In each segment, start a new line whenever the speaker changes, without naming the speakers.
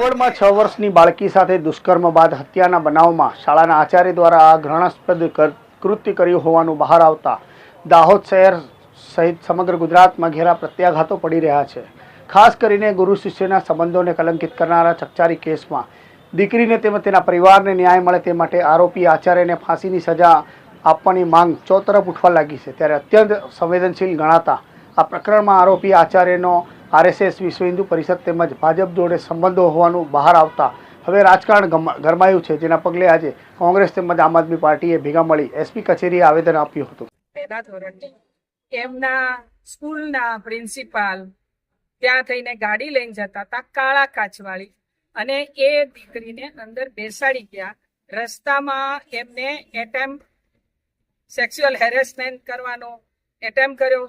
સિંગવડમાં છ વર્ષની બાળકી સાથે દુષ્કર્મ બાદ હત્યાના બનાવમાં શાળાના આચાર્ય દ્વારા આ ઘૃણાસ્પદ કૃત્ય કર્યું હોવાનું બહાર આવતા દાહોદ શહેર સહિત સમગ્ર ગુજરાતમાં ઘેરા પ્રત્યાઘાતો પડી રહ્યા છે. ખાસ કરીને ગુરુ શિષ્યના સંબંધોને કલંકિત કરનારા ચકચારી કેસમાં દીકરીને તેમજ તેના પરિવારને ન્યાય મળે તે માટે આરોપી આચાર્યને ફાંસીની સજા આપવાની માંગ ચોતરફ ઉઠવા લાગી છે. ત્યારે અત્યંત સંવેદનશીલ ગણાતા આ પ્રકરણમાં આરોપી આચાર્યનો આરએસએસ વિશ્વ હિન્દુ પરિષદ તેમજ ભાજપ જોડે સંબંધો હોવાનું બહાર આવતા હવે રાજકારણ ગરમાયું છે. જેના પગલે આજે કોંગ્રેસ તેમજ આમ આદમી પાર્ટીએ ભેગા મળી એસપી કચેરીએ આવેદન આપ્યું હતું.
પહેલા ધોરણની એમના સ્કૂલના પ્રિન્સિપાલ ત્યાં થઈને ગાડી લઈને જતા હતા, કાળા કાચવાળી. અને એ દીકરીને અંદર બેસાડી ગયા. રસ્તામાં એમને એટેમ્પ, સેક્સ્યુઅલ હેરેસમેન્ટ કરવાનો એટેમ્પ કર્યો.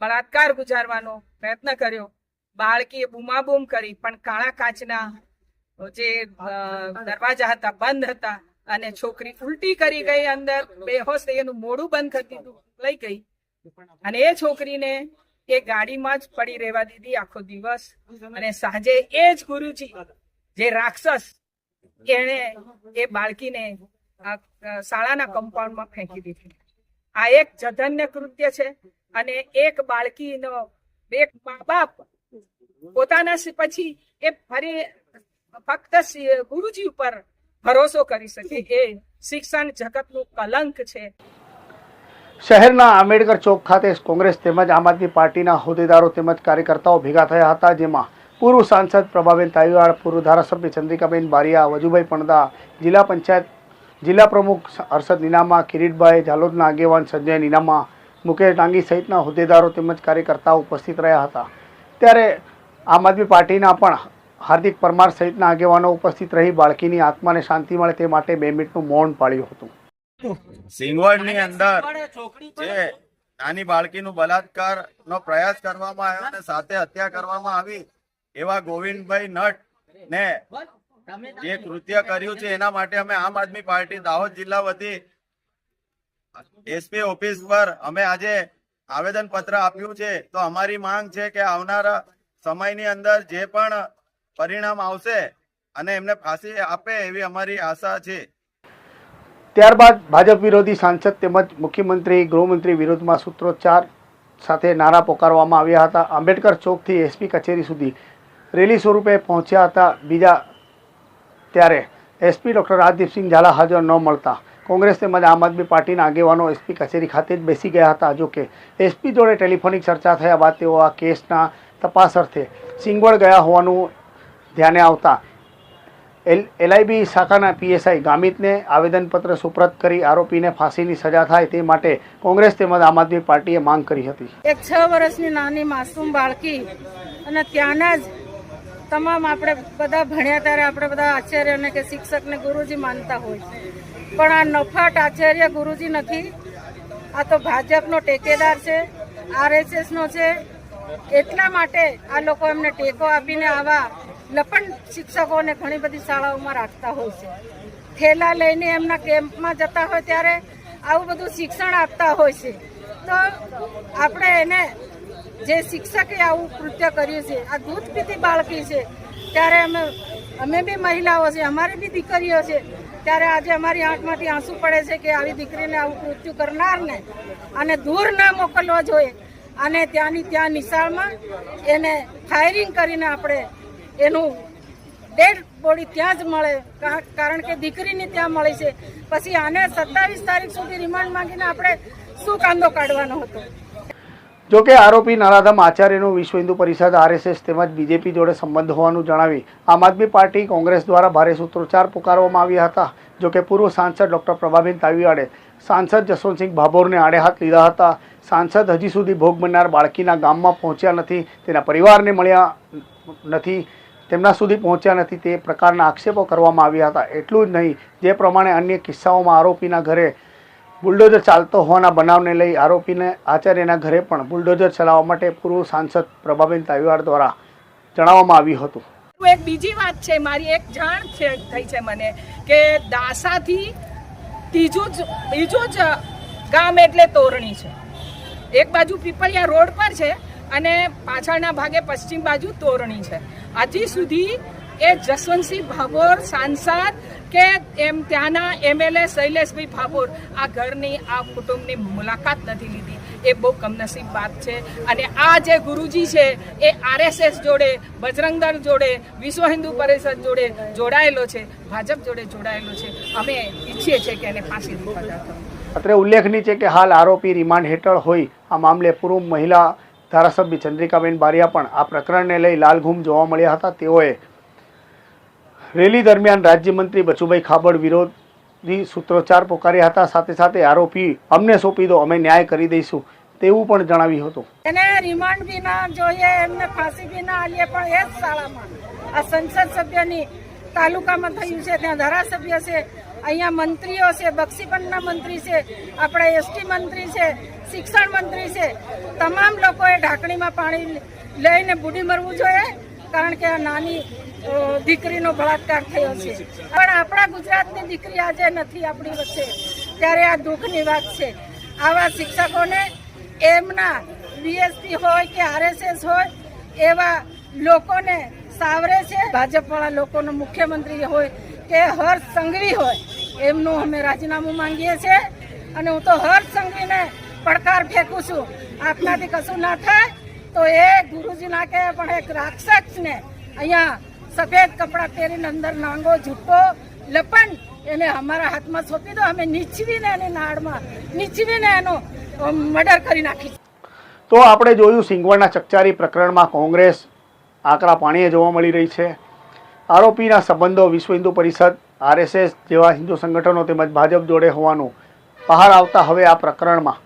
બળાત્કાર ગુજારવાનો પ્રયત્ન કર્યો. બાળકીએ બૂમાબૂમ કરી, પણ કાળા કાચના જે દરવાજા હતા, બંધ હતા અને છોકરી ઉલટી કરી ગઈ અંદર. બેહોશ થઈ એનું મોડું બંધ કરી લઈ ગઈ. અને એ છોકરીને એ ગાડીમાં જ પડી રહેવા દીધી આખો દિવસ. અને સાંજે એ જ ગુરુજી, જે રાક્ષસ એને એ બાળકીને શાળાના કમ્પાઉન્ડમાં ફેંકી દીધી. આ એક જધન્ય કૃત્ય છે અને એક બાળકીનો, એક મા બાપ પોતાના પછી એ ફરી ફક્ત ગુરુજી ઉપર ભરોસો કરી શકે એ શિક્ષણ જગતનું કલંક છે.
શહેરના આંબેડકર ચોક ખાતે કોંગ્રેસ તેમજ આમ આદમી પાર્ટીના હોદ્દેદારો તેમજ કાર્યકર્તાઓ ભેગા થયા હતા, જેમાં પૂર્વ સાંસદ પ્રભાબેન તાવીવાડ પૂર્વ ધારાસભ્ય ચંદ્રિકાબેન બારિયા, વજુભાઈ પણદા, જિલ્લા પંચાયત જિલ્લા પ્રમુખ હર્ષદ નીનામા, કિરીટભાઈ ઝાલોદના આગેવાન સંજય નીનામા, મુકેશ ડાંગી સહિતના હોદ્દેદારો તેમજ કાર્યકર્તાઓ ઉપસ્થિત રહ્યા હતા. ત્યારે આમ આદમી પાર્ટીના પણ હાર્દિક પરમાર સહિતના આગેવાનો ઉપસ્થિત રહી બાળકીની આત્માને શાંતિ મળે તે માટે બે મિનિટનું મૌન પાળ્યું હતું.
સિંગવડની અંદર જે નાની બાળકીનું બલાત્કાર નો પ્રયાસ કરવામાં આવ્યો અને સાથે હત્યા કરવામાં આવી એવા ગોવિંદભાઈ નટ ને જે કૃત્ય કર્યું છે એના માટે અમે આમ આદમી પાર્ટી દાહોદ જિલ્લા વતી એસપી ઓફિસ પર અમે આજે આવેદન પત્ર આપ્યું છે. તો અમારી માંગ છે કે આવનારા સમયની અંદર જે પણ પરિણામ આવશે અને એમને ફાંસી આપે એવી અમારી આશા છે.
ત્યારબાદ ભાજપ વિરોધી સાંસદ તેમજ મુખ્યમંત્રી ગૃહમંત્રી વિરોધમાં સૂત્રોચ્ચાર સાથે નારા પોકારવામાં આવ્યા હતા. આંબેડકર ચોકથી એસપી કચેરી સુધી રેલી સ્વરૂપે પહોંચ્યા હતા. બીજા ત્યારે એસપી ડૉક્ટર રાજદીપસિંહ ઝાલા હાજર ન મળતા. કોંગ્રેસ તેમજ આમ આદમી પાર્ટીના આગેવાનો એસપી કચેરી ખાતે જ બેસી ગયા હતા. જોકે એસપી જોડે ટેલિફોનિક ચર્ચા થયા બાદ તેઓ આ કેસના તપાસ અર્થે સિંગવડ ગયા હોવાનું ધ્યાને આવતા એલ, એલઆઈબી શાખાના પીએસઆઈ ગામિતને આવેદનપત્ર સુપ્રત કરી આરોપીને ફાંસીની સજા થાય તે માટે કોંગ્રેસ તેમજ આમ આદમી પાર્ટીએ માંગ કરી હતી.
એક છ વર્ષની નાની માસૂમ બાળકી અને ત્યાંના જ તમામ આપણે બધા ભણ્યા ત્યારે આપણે બધા આચાર્યને કે શિક્ષકને ગુરુજી માનતા હોય. પણ આ નફાટ આચાર્ય ગુરુજી નથી. આ તો ભાજપનો ટેકેદાર છે, આરએસએસનો છે. એટલા માટે આ લોકો એમને ટેકો આપીને આવા લપણ શિક્ષકોને ઘણી બધી શાળાઓમાં રાખતા હોય છે. થેલા લઈને એમના કેમ્પમાં જતા હોય ત્યારે આવું બધું શિક્ષણ આપતા હોય છે. તો આપણે એને જે શિક્ષકે આવું કૃત્ય કર્યું છે, આ દૂધ પીતી બાળકી છે, ત્યારે અમે અમે બી મહિલાઓ છે, અમારી બી દીકરીઓ છે, ત્યારે આજે અમારી આંખમાંથી આંસુ પડે છે કે આવી દીકરીને આવું કૃત્યુ કરનારને અને દૂર ના મોકલવો જોઈએ. અને ત્યાંની ત્યાં નિશાળમાં એને ફાયરિંગ કરીને આપણે એનું ડેડ બોડી ત્યાં જ મળે કારણ કે દીકરીની ત્યાં મળી છે. પછી આને સત્તાવીસ તારીખ સુધી રિમાન્ડ માંગીને આપણે શું કાંદો કાઢવાનો હતો?
જો કે આરોપી નારાધમ આચાર્યનું વિશ્વ હિન્દુ પરિષદ, આરએસએસ તેમજ બીજેપી જોડે સંબંધ હોવાનું જણાવી આમ આદમી પાર્ટી કોંગ્રેસ દ્વારા ભારે સૂત્રોચ્ચાર પુકારવામાં આવ્યા હતા. જો કે પૂર્વ સાંસદ ડોક્ટર પ્રભાબેન તાવીવાડે સાંસદ જસવંતસિંહ ભાભોરને આડે હાથ લીધા હતા. સાંસદ હજી સુધી ભોગ બનનાર બાળકીના ગામમાં પહોંચ્યા નથી, તેના પરિવારને મળ્યા નથી, તેમના સુધી પહોંચ્યા નથી તે પ્રકારના આક્ષેપો કરવામાં આવ્યા હતા. એટલું જ નહીં, જે પ્રમાણે અન્ય કિસ્સાઓમાં આરોપીના ઘરે બુલડોઝર ચાલતો હોવાના બનાવને લઈ આરોપીને આચાર્યના ઘરે પણ બુલડોઝર ચલાવવા માટે પૂર્વ સાંસદ પ્રભાબેન તાવીવાર દ્વારા જણાવવામાં આવ્યું હતું.
એક બીજી વાત છે, મારી એક જાણ થઈ છે મને, કે દાસાથી ત્રીજું જ બીજું જ ગામ એટલે તોરણી છે. એક બાજુ પીપળિયા રોડ પર છે અને પાછળના ભાગે પશ્ચિમ બાજુ તોરણી છે. હજી સુધી એ જસવંતસિંહ ભાભોર, સાંસદ કે એમ ત્યાંના એમએલએ શૈલેષભાઈ ભાભોર. આ ઘરની, આ કુટુંબની મુલાકાત નથી લીધી. એ બહુ કમનસીબ વાત છે. અને આ જે ગુરુજી છે, એ આરએસએસ જોડે, બજરંગ દળ જોડે, વિશ્વ હિન્દુ પરિષદ જોડે જોડાયેલો છે. ભાજપ જોડે જોડાયેલો છે. અમે ઈચ્છીએ છીએ કે એને ફાંસી
અત્રે ઉલ્લેખનીય છે કે હાલ આરોપી રિમાન્ડ હેઠળ હોય. આ મામલે પૂર્વ મહિલા ધારાસભ્ય ચંદ્રિકાબેન બારિયા પણ આ પ્રકરણને લઈ લાલઘૂમ જોવા મળ્યા હતા. તેઓએ રેલી દરમિયાન રાજ્યમંત્રી બચુભાઈ ખાબડ વિરોધી સૂત્રોચ્ચાર પોકાર્યા હતા. સાથે સાથે આરોપી અમને સોંપી દો, અમે ન્યાય કરી દઈશું તેવું પણ જણાવ્યું હતું.
એને રિમાન્ડ બી ના જોઈએ, એમને ફાંસી બી ના આલીએ પણ એ જ શાળામાં. આ સંસદ સભ્યની તાલુકામાં થયું છે, ત્યાં ધારાસભ્ય છે, અહીંયા મંત્રીઓ છે બક્ષીપંડના મંત્રી છે, આપણા એસટી મંત્રી છે, શિક્ષણ મંત્રી છે. તમામ લોકોએ ઢાંકણીમાં પાણી લઈને બુડી મરવું જોઈએ. કારણ કે આ નાની દીકરીનો બળાત્કાર થયો છે. પણ આપણા ગુજરાતની દીકરી આજે નથી આપણી વચ્ચે. ત્યારે આ દુઃખની વાત છે. આવા શિક્ષકોને એમના બીએસપી હોય કે આરએસએસ હોય, એવા લોકોને સાવરે છે. ભાજપવાળા લોકોનો મુખ્યમંત્રી હોય કે હર્ષ સંઘવી હોય, એમનું અમે રાજીનામું માંગીએ છીએ. અને હું તો હર્ષ સંઘવીને પડકાર ફેંકું છું. આપનાથી કશું ના થાય. તો એ ગુરુજી ના કહે પણ એક રાક્ષસને અહીંયા સફેદ કપડાં પહેરીને અંદર નાંગો જુટ્ટો લપન, એને અમારા હાથમાં સોંપી દો. અમે નીચવીને એની નાળમાં, નીચવીને એનો મર્ડર કરી નાખી
તો આપણે જોયું સિંગવડના ચકચારી પ્રકરણમાં કોંગ્રેસ આકરા પાણીએ જોવા મળી રહી છે. આરોપીના સંબંધો વિશ્વ હિન્દુ પરિષદ, આરએસએસ જેવા હિન્દુ સંગઠનો તેમજ ભાજપ જોડે હોવાનું બહાર આવતા હવે આ પ્રકરણમાં.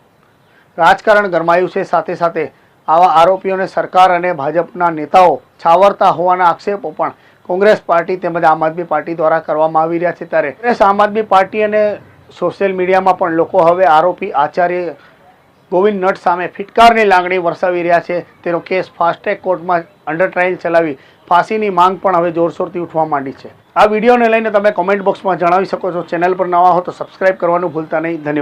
રાજકારણ ગરમાયું છે સાથે સાથે આવા આરોપીઓને સરકાર અને ભાજપના નેતાઓ છાવરતા હોવાના આક્ષેપો પણ કોંગ્રેસ પાર્ટી તેમજ આમ આદમી પાર્ટી દ્વારા કરવામાં આવી રહ્યા છે ત્યારે કોંગ્રેસ, આમ આદમી પાર્ટી અને સોશિયલ મીડિયામાં પણ લોકો હવે આરોપી આચાર્ય ગોવિંદ નટ સામે ફિટકારની લાગણી વરસાવી રહ્યા છે. તેનો કેસ ફાસ્ટ્રેક કોર્ટમાં અંડર ટ્રાયલ ચલાવી ફાંસીની માંગ પણ હવે જોરશોરથી ઉઠવા માંડી છે. આ વિડીયોને લઈને તમે કોમેન્ટ બોક્સમાં જણાવી શકો છો. ચેનલ પર નવા હો તો સબસ્ક્રાઈબ કરવાનું ભૂલતા નહીં. ધન્યવાદ.